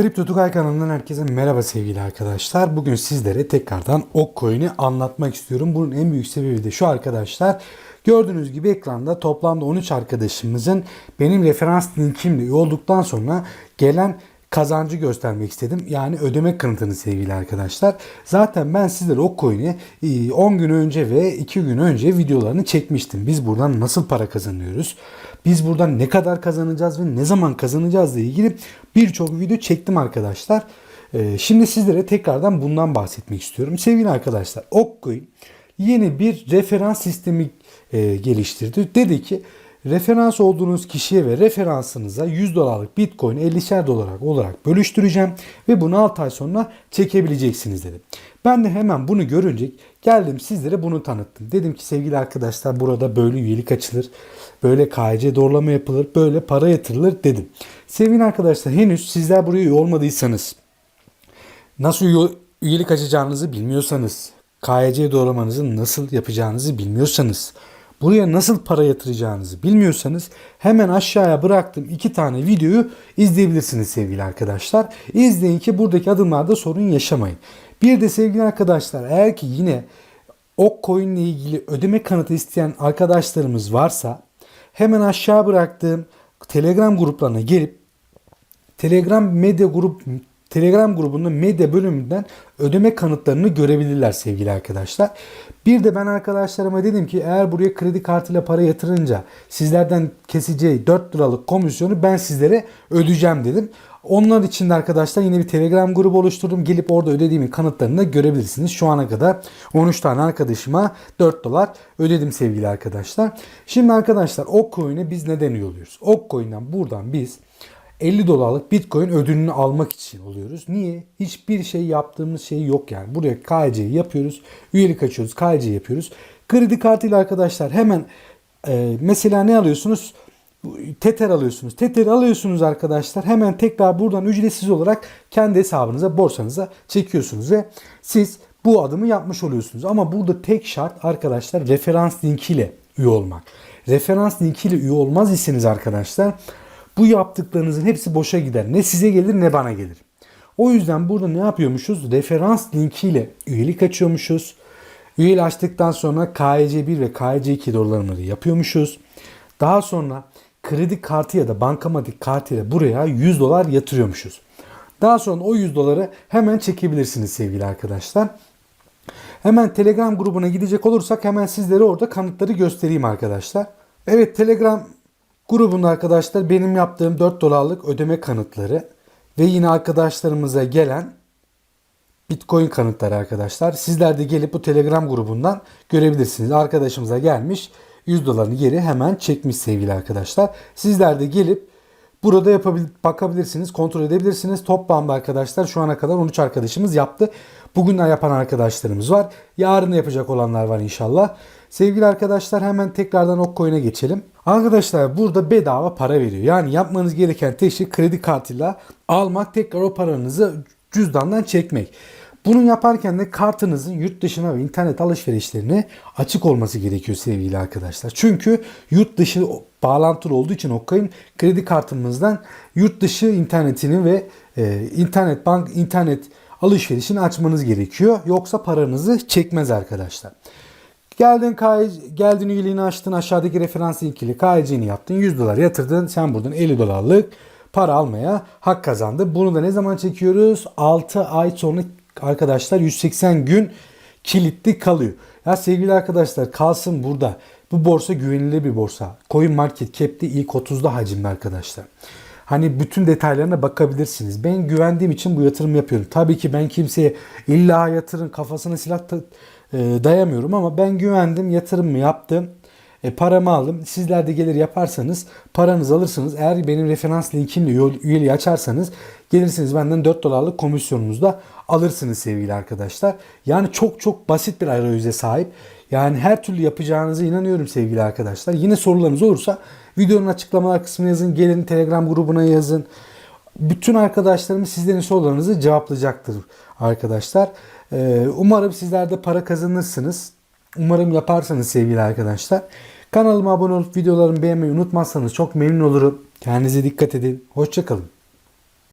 Kripto Tugay kanalından herkese merhaba sevgili arkadaşlar. Bugün sizlere tekrardan Okcoin'i anlatmak istiyorum. Bunun en büyük sebebi de şu arkadaşlar. Gördüğünüz gibi ekranda toplamda 13 arkadaşımızın benim referans linkimle üye olduktan sonra gelen kazancı göstermek istedim. Yani ödeme kanıtını sevgili arkadaşlar. Zaten ben sizlere Okcoin'i e, 10 gün önce ve 2 gün önce videolarını çekmiştim. Biz buradan nasıl para kazanıyoruz? Biz buradan ne kadar kazanacağız ve ne zaman kazanacağız ile ilgili birçok video çektim arkadaşlar. Ee, Şimdi sizlere tekrardan bundan bahsetmek istiyorum. Sevgili arkadaşlar Okcoin yeni bir referans sistemi e, geliştirdi. Dedi ki referans olduğunuz kişiye ve referansınıza 100 dolarlık bitcoin 50'şer dolar olarak bölüştüreceğim ve bunu 6 ay sonra çekebileceksiniz dedi. Ben de hemen bunu görünce geldim sizlere bunu tanıttım. Dedim ki sevgili arkadaşlar burada böyle üyelik açılır, böyle KYC doğrulama yapılır, böyle para yatırılır dedim. Sevgili arkadaşlar henüz sizler buraya üye olmadıysanız, nasıl üye- üyelik açacağınızı bilmiyorsanız, KYC doğrulamanızı nasıl yapacağınızı bilmiyorsanız, buraya nasıl para yatıracağınızı bilmiyorsanız hemen aşağıya bıraktığım iki tane videoyu izleyebilirsiniz sevgili arkadaşlar. İzleyin ki buradaki adımlarda sorun yaşamayın. Bir de sevgili arkadaşlar eğer ki yine Okcoin ile ilgili ödeme kanıtı isteyen arkadaşlarımız varsa hemen aşağı bıraktığım Telegram gruplarına gelip Telegram medya grup Telegram grubunda medya bölümünden ödeme kanıtlarını görebilirler sevgili arkadaşlar. Bir de ben arkadaşlarıma dedim ki eğer buraya kredi kartıyla para yatırınca sizlerden keseceği 4 liralık komisyonu ben sizlere ödeyeceğim dedim. Onlar için de arkadaşlar yine bir Telegram grubu oluşturdum. Gelip orada ödediğimin kanıtlarını da görebilirsiniz. Şu ana kadar 13 tane arkadaşıma 4 dolar ödedim sevgili arkadaşlar. Şimdi arkadaşlar Okcoin'e biz neden üye oluyoruz? Okcoin'den buradan biz 50 dolarlık Bitcoin ödülünü almak için oluyoruz. Niye? Hiçbir şey yaptığımız şey yok yani. Buraya KYC'yi yapıyoruz. Üyelik açıyoruz. KYC yapıyoruz. Kredi kartıyla arkadaşlar hemen e, mesela ne alıyorsunuz? Tether alıyorsunuz. Tether alıyorsunuz arkadaşlar. Hemen tekrar buradan ücretsiz olarak kendi hesabınıza, borsanıza çekiyorsunuz ve siz bu adımı yapmış oluyorsunuz. Ama burada tek şart arkadaşlar referans linkiyle üye olmak. Referans linkiyle üye olmaz iseniz arkadaşlar bu yaptıklarınızın hepsi boşa gider. Ne size gelir ne bana gelir. O yüzden burada ne yapıyormuşuz? Referans linkiyle üyelik açıyormuşuz. Üyelik açtıktan sonra KYC1 ve KYC2 dolarları yapıyormuşuz. Daha sonra kredi kartı ya da bankamatik kartıyla buraya 100 dolar yatırıyormuşuz. Daha sonra o 100 doları hemen çekebilirsiniz sevgili arkadaşlar. Hemen Telegram grubuna gidecek olursak hemen sizlere orada kanıtları göstereyim arkadaşlar. Evet Telegram grubunda arkadaşlar benim yaptığım 4 dolarlık ödeme kanıtları ve yine arkadaşlarımıza gelen Bitcoin kanıtları arkadaşlar. Sizler de gelip bu Telegram grubundan görebilirsiniz. Arkadaşımıza gelmiş 100 dolarını geri hemen çekmiş sevgili arkadaşlar. Sizler de gelip Burada yapabil bakabilirsiniz, kontrol edebilirsiniz. Toplamda arkadaşlar şu ana kadar 13 arkadaşımız yaptı. Bugün de yapan arkadaşlarımız var. Yarın yapacak olanlar var inşallah. Sevgili arkadaşlar hemen tekrardan Okcoin'e geçelim. Arkadaşlar burada bedava para veriyor. Yani yapmanız gereken tek şey kredi kartıyla almak, tekrar o paranızı cüzdandan çekmek. Bunu yaparken de kartınızın yurt dışına ve internet alışverişlerine açık olması gerekiyor sevgili arkadaşlar. Çünkü yurt dışı bağlantılı olduğu için Okcoin kredi kartımızdan yurt dışı internetini ve e, internet bank internet alışverişini açmanız gerekiyor. Yoksa paranızı çekmez arkadaşlar. Geldin KY, geldin üyeliğini açtın aşağıdaki referans linkiyle KYC'ni yaptın 100 dolar yatırdın sen buradan 50 dolarlık para almaya hak kazandı. Bunu da ne zaman çekiyoruz? 6 ay sonra arkadaşlar 180 gün kilitli kalıyor. Ya sevgili arkadaşlar kalsın burada. Bu borsa güvenilir bir borsa. Coin Market Cap'te ilk 30'da hacimli arkadaşlar. Hani bütün detaylarına bakabilirsiniz. Ben güvendiğim için bu yatırım yapıyorum. Tabii ki ben kimseye illa yatırın kafasına silah e, dayamıyorum ama ben güvendim, yatırımımı yaptım. E, paramı aldım. Sizler de gelir yaparsanız paranızı alırsınız. Eğer benim referans linkimle üye- üyeliği açarsanız gelirsiniz benden 4 dolarlık komisyonunuzu da alırsınız sevgili arkadaşlar. Yani çok çok basit bir arayüze sahip. Yani her türlü yapacağınıza inanıyorum sevgili arkadaşlar. Yine sorularınız olursa videonun açıklamalar kısmına yazın. Gelin Telegram grubuna yazın. Bütün arkadaşlarım sizlerin sorularınızı cevaplayacaktır arkadaşlar. Ee, umarım sizler de para kazanırsınız. Umarım yaparsanız sevgili arkadaşlar. Kanalıma abone olup videolarımı beğenmeyi unutmazsanız çok memnun olurum. Kendinize dikkat edin. Hoşçakalın.